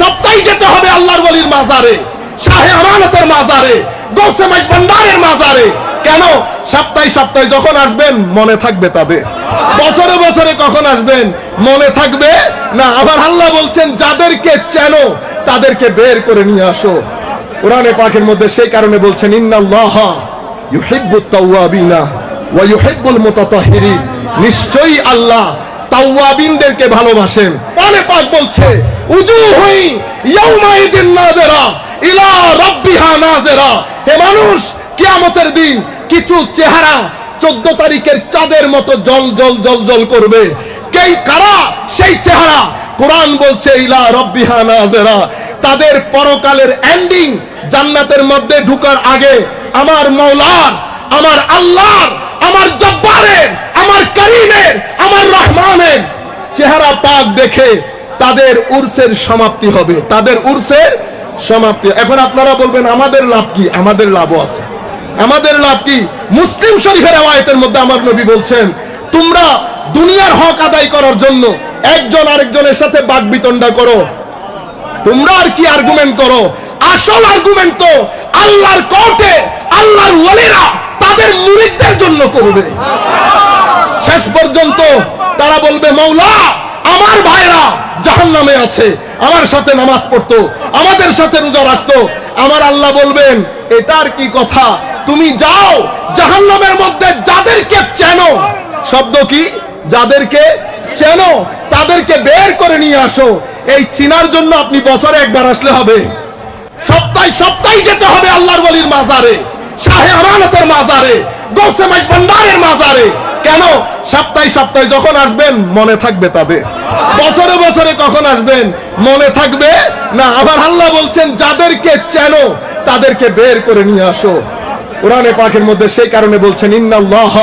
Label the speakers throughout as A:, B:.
A: সপ্তাহে যেতে হবে আল্লাহর ওলির মাজারে, শাহে আমানতের মাজারে, গৌসে মাইজ মাজারে। কেন? সপ্তাহে সপ্তাহে যখন আসবেন, মনে থাকবে তাদের। বছরে বছরে কখন আসবেন, মনে থাকবে? না, আবার আল্লাহ বলছেন, যাদেরকে চেনো, তাদেরকে বের করে নিয়ে আসো। কোরআনে পাকের মধ্যে সেই কারণে বলছেন, ইন্নাল্লাহ ইউহিব্বুত তাওয়াবিনা ওয়া ইউহিব্বুল মুতাতাহহিরিন নিশ্চয়ই আল্লাহ তাওয়াবিনদেরকে ভালোবাসেন। পাক বলছে ইয়াউমাইদিন নাযিরা ইলা রাব্বিহা নাযিরা। হে মানুষ, কিয়ামতের দিন কিছু চেহারা চোদ্দ তারিখের চাঁদের মতো জল জল জল জল করবে। কেই কারা? সেই চেহারা। কোরআন বলছে, ইলা রব্বিহা নাযিরা। তাদের পরকালের এন্ডিং জান্নাতের মধ্যে ঢুকার আগে আমার মৌলার আমার আল্লাহর, আমার জব্বারের, আমার রহমানের চেহারা পাক দেখে তাদের উর্সের সমাপ্তি হবে। তাদের উর্সের সমাপ্তি। এখন আপনারা বলবেন, আমাদের লাভ কি? আমাদের লাভও আছে। আমাদের লাভ কি? মুসলিম শরীফের আয়াতের মধ্যে আমার নবী বলছেন, তোমরা দুনিয়ার হক আদায় করার জন্য একজন আরেকজনের সাথে বাক বিতণ্ডা করো। তোমরা আর কি আর্গুমেন্ট করো? আসল আর্গুমেন্ট তো আল্লাহর কোর্টে আল্লাহর ওলিরা তাদের মুরিদদের জন্য করবে। শেষ পর্যন্ত তারা বলবে, মৌলা, আমার ভাইরা জাহান্নামে আছে, আমার সাথে নামাজ পড়তো, আমাদের সাথে রোজা রাখতো। আমার আল্লাহ বলবেন, এটার কি কথা? তুমি যাও, জাহান্নামের মধ্যে যাদেরকে চেনো, শব্দ কি? যাদেরকে চেনো, তাদেরকে বের করে নিয়ে আসো। এই চিনার জন্য আপনি বছরে একবার আসলে হবে। সপ্তাহে সপ্তাহে যেতে হবে আল্লাহর ওলির মাজারে, শাহে আমানতের মাজারে, গৌসে মাইজ ভান্ডারের মাজারে। কেন? সপ্তাহে সপ্তাহে যখন আসবেন, মনে থাকবে তাদের বছরে বছরে কখন আসবেন, মনে থাকবে? না, আবার আল্লাহ বলছেন, যাদেরকে চেনো, তাদেরকে বের করে নিয়ে আসো। কোরআনে পাকের মধ্যে সেই কারণে বলছেন, ইন্নাল্লাহ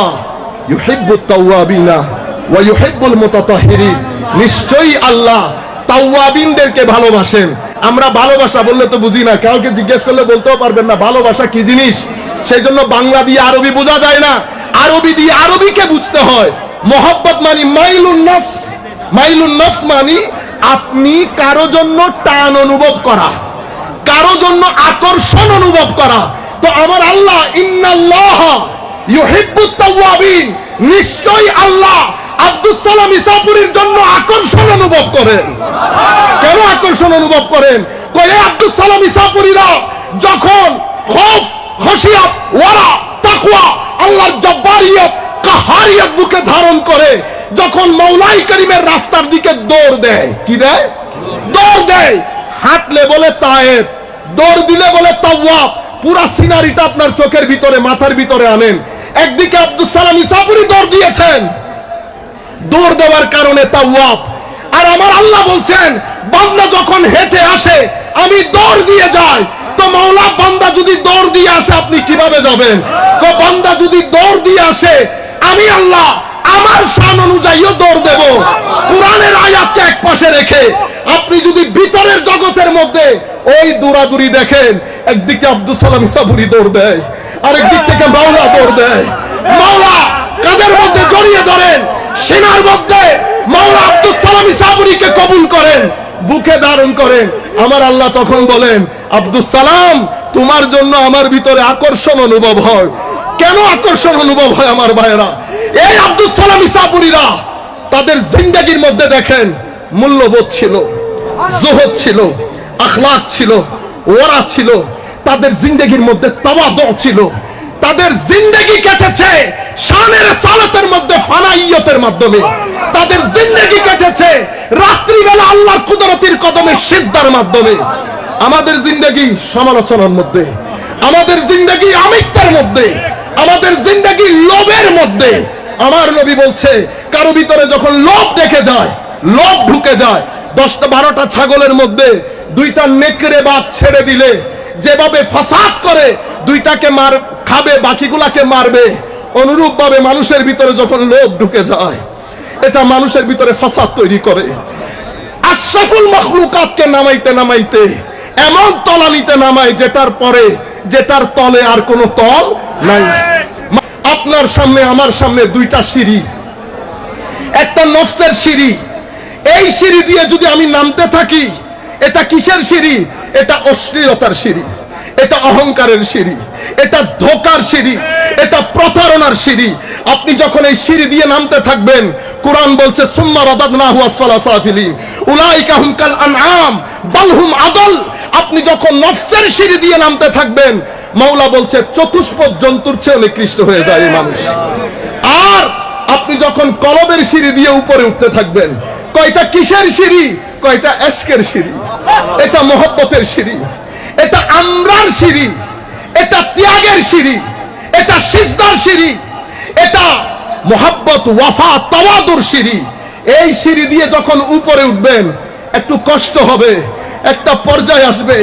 A: ইউহিব্বুত তাওয়াবিনা ওয়া ইউহিব্বুল মুতাতাহহিরিন নিশ্চয়ই আল্লাহ তাওয়াবিনদেরকে ভালোবাসেন। আমরা ভালোবাসা বললে তো বুঝি না, কাউকে জিজ্ঞেস করলে বলতেও পারবেন না, ভালোবাসা কি জিনিস? সেই জন্য বাংলা দিয়ে আরবি বোঝা যায় না। আরবি দিয়ে আরবিকে বুঝতে হয়। মোহাব্বত মানি মাইলুন নফস। মাইলুন নফস মানি আপনি কারও জন্য টান অনুভব করা। কারও জন্য আকর্ষণ অনুভব করা। তো আমার আল্লাহ, ইন্নাল্লাহ ইউহিব্বুত তাওয়াবিন। নিশ্চয়ই আল্লাহ আব্দুস সালাম ইসাপুরীর জন্য আকর্ষণ অনুভব করেন। কেন আকর্ষণ অনুভব করেন? কয়ে আব্দুল সালাম ইসাপুরীরা, যখন খৌফ, খসিয়াত, ওয়ারা তাকওয়া, আল্লাহর জব্বারিয়ত কাহারিয়ত বুকে ধারণ করে, যখন মৌলাই করিমের রাস্তার দিকে দৌড় দেয়, কি দেয়? দৌড় দেয়। হাঁটলে বলে তায়েব, দৌড় দিলে বলে তাওয়াব। পুরা সিনারিটা আপনার চোখের ভিতরে, মাথার ভিতরে আনেন। একদিকে আব্দুল সালাম ইসাপুরি দৌড় দিয়েছেন। দৌড় দেওয়ার কারণে তাওয়াব। আর আমার আল্লাহ বলছেন, বান্দা যখন হেঁটে আসে, আমি দৌড় দিয়ে যাই। তো মাওলা, বান্দা যদি দৌড় দিয়ে আসে, আপনি কীভাবে যাবেন? তো বান্দা যদি দৌড় দিয়ে আসে, আমি আল্লাহ আমার শান অনুযায়ীও দৌড় দেব। কোরআনের আয়াতকে এক পাশে রেখে আপনি যদি ভিতরের জগতের মধ্যে ওই দৌড়াদুরি দেখেন, একদিকে আব্দুল সালাম ইসাবুরি দৌড় দেয় আরেক দিক থেকে মাওলা দৌড় দেয়। মাওলা কাদের মধ্যে জড়িয়ে ধরেন, সেনার মধ্যে মাওলা আব্দুল সালাম ইসাবুরিকে কবুল করেন, বুকে ধারণ করেন। আমার আল্লাহ তখন বলেন আব্দুল সালাম, তোমার জন্য আমার ভিতরে আকর্ষণ অনুভব হয়। কেন আকর্ষণ অনুভব হয় আমার ভাইয়েরা? এই আব্দুল সালাম ইসাবুরিরা তাদের জিন্দেগির মধ্যে দেখেন, মূল্যবোধ ছিল, জোহদ ছিল আখলাক ছিল ওরা ছিল, তাদের জিন্দেগির মধ্যে তাওয়াদ ছিল। তাদের জিন্দেগি কেটেছে শানের সালাতের মধ্যে, ফানাইয়তের মাধ্যমে। তাদের জিন্দেগি কেটেছে রাত্রিবেলা আল্লাহর কুদরতির কদমে সিজদার মাধ্যমে। আমাদের জিন্দেগি সমালোচনার মধ্যে, আমাদের জিন্দেগি আমিত্বের মধ্যে, আমাদের জিন্দেগি লোভের মধ্যে। আমার নবী বলছে, কারও ভিতরে যখন লোভ দেখে যায়, লোভ ঢুকে যায়, দশটা বারোটা ছাগলের মধ্যে দুইটা নেকড়ে বাদ ছেড়ে দিলে, যেভাবে ফাসাদ করে, দুইটাকে মার, খাবে, বাকিগুলাকে মারবে। অনুরূপ ভাবে মানুষের ভিতরে যখন লোভ ঢুকে যায়, এটা মানুষের ভিতরে ফাসাদ তৈরি করে। আশরাফুল মখলুকাতকে নামাইতে নামাইতে এমন তলানিতে নামায় যেটার পরে, যেটার তলে আর কোন তল নাই। আপনার সামনে, আমার সামনে দুইটা সিঁড়ি। একটা নফসের সিঁড়ি। এই সিঁড়ি দিয়ে যদি আমি নামতে থাকি, এটা কিসের সিঁড়ি? এটা অশ্লীলতার সিঁড়ি। এটা অহংকারের সিঁড়ি, এটা ধোকার সিঁড়ি, এটা প্রতারণার সিঁড়ি। আপনি যখন এই সিঁড়ি দিয়ে নামতে থাকবেন, কোরআন বলছে, সুম্মা রাদাদনাহু আসফালা সাফিলিন উলাইকা হুম কাল আনআম, বাল হুম আদল। আপনি যখন নফসের সিঁড়ি দিয়ে নামতে থাকবেন, মাওলা বলছে, চতুষ্পদ জন্তুর চেয়ে নিকৃষ্ট হয়ে যায় এই মানুষ। আর আপনি যখন কলবের সিঁড়ি দিয়ে উপরে উঠতে থাকবেন, কয়টা কিসের সিঁড়ি? কয়টা এশকের সিঁড়ি? এটা মহব্বতের সিঁড়ি। এটা আমরার সিঁড়ি, এটা ত্যাগের সিঁড়ি, এটা সিজদার সিঁড়ি, এটা মোহাব্বত, ওয়াফা, তাওয়াদুর সিঁড়ি। এই সিঁড়ি দিয়ে যখন উপরে উঠবেন, একটু কষ্ট হবে, একটা পর্যায় আসবে।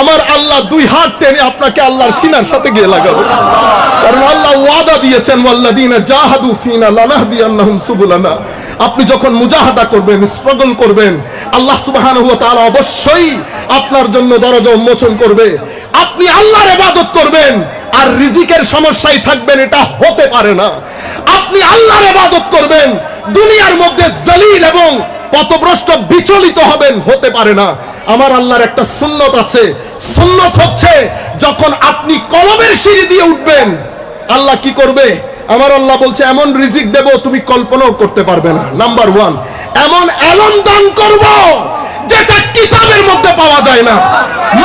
A: আমার আল্লাহ দুই হাত টেনে আপনাকে আল্লাহর সিনার সাথে গিয়ে লাগাবে। কারণ আল্লাহ ওয়াদা দিয়েছেন ওয়াল্লাদিনা জাহাদু ফিনা লানাহদিয়ান্নাহুম সুবুলানা। আপনি যখন মুজাহাদা করবেন স্ট্রাগল করবেন, আল্লাহ সুবহানাহু ওয়া তাআলা অবশ্যই আপনার জন্য দরজা উন্মোচন করবে। আপনি আল্লাহর ইবাদত করবেন, আর রিজিকের সমস্যায় থাকবেন, এটা হতে পারে না। আপনি আল্লাহর ইবাদত করবেন, দুনিয়ার মধ্যে জলিল এবং পথভ্রষ্ট বিচলিত হবেন, হতে পারে না। আমার আল্লাহর একটা সুন্নত আছে। সুন্নত হচ্ছে যখন আপনি কলমের সিঁড়ি দিয়ে উঠবেন, আল্লাহ কি করবে? আমার আল্লাহ বলছে, এমন রিজিক দেব তুমি কল্পনাও করতে পারবে না। নাম্বার ওয়ান এমন এলন দান করব যেটা কিতাবের মধ্যে পাওয়া যায় না।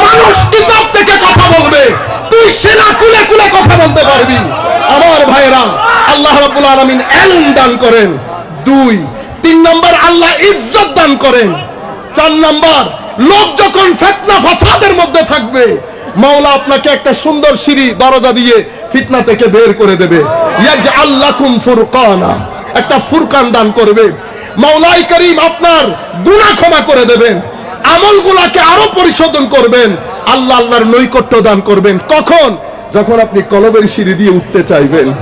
A: মানুষ কিতাব থেকে কথা বলবে, তুই সেনা কুলে কুলে কথা বলতে পারবি। আমার ভাইরা আল্লাহ রাব্বুল আলামিন এলন দান করেন। দুই, তিন নম্বর, আল্লাহ ইজ্জত দান করেন। চার নাম্বার, লোক যখন ফেতনা, ফাসাদের মধ্যে থাকবে, মাওলা আপনাকে একটা সুন্দর সিঁড়ি, দরজা দিয়ে ফিতনা থেকে বের করে দেবে। একটা ফুরকান দান করবে। মাওলাই করিম আপনার গুনাহ ক্ষমা করে দেবেন। আমলগুলাকে আরও পরিশোধন করবেন। আল্লাহ আল্লাহর নৈকট্য দান করবেন। কখন? যখন আপনি কলবের সিঁড়ি দিয়ে উঠতে চাইবেন।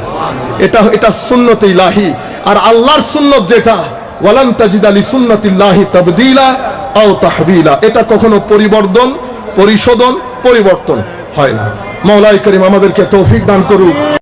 A: এটা এটা সুন্নত ইলাহি। আর আল্লাহর সুন্নত যেটা, ওয়ালান তাজিদ আলী সুন্নতিল্লাহি তাবদিলা আও তাহবিলা। এটা কখনো পরিবর্তন, পরিশোধন, পরিবর্তন। হয় না। মৌলাই করিম আমাদেরকে তৌফিক দান করুক।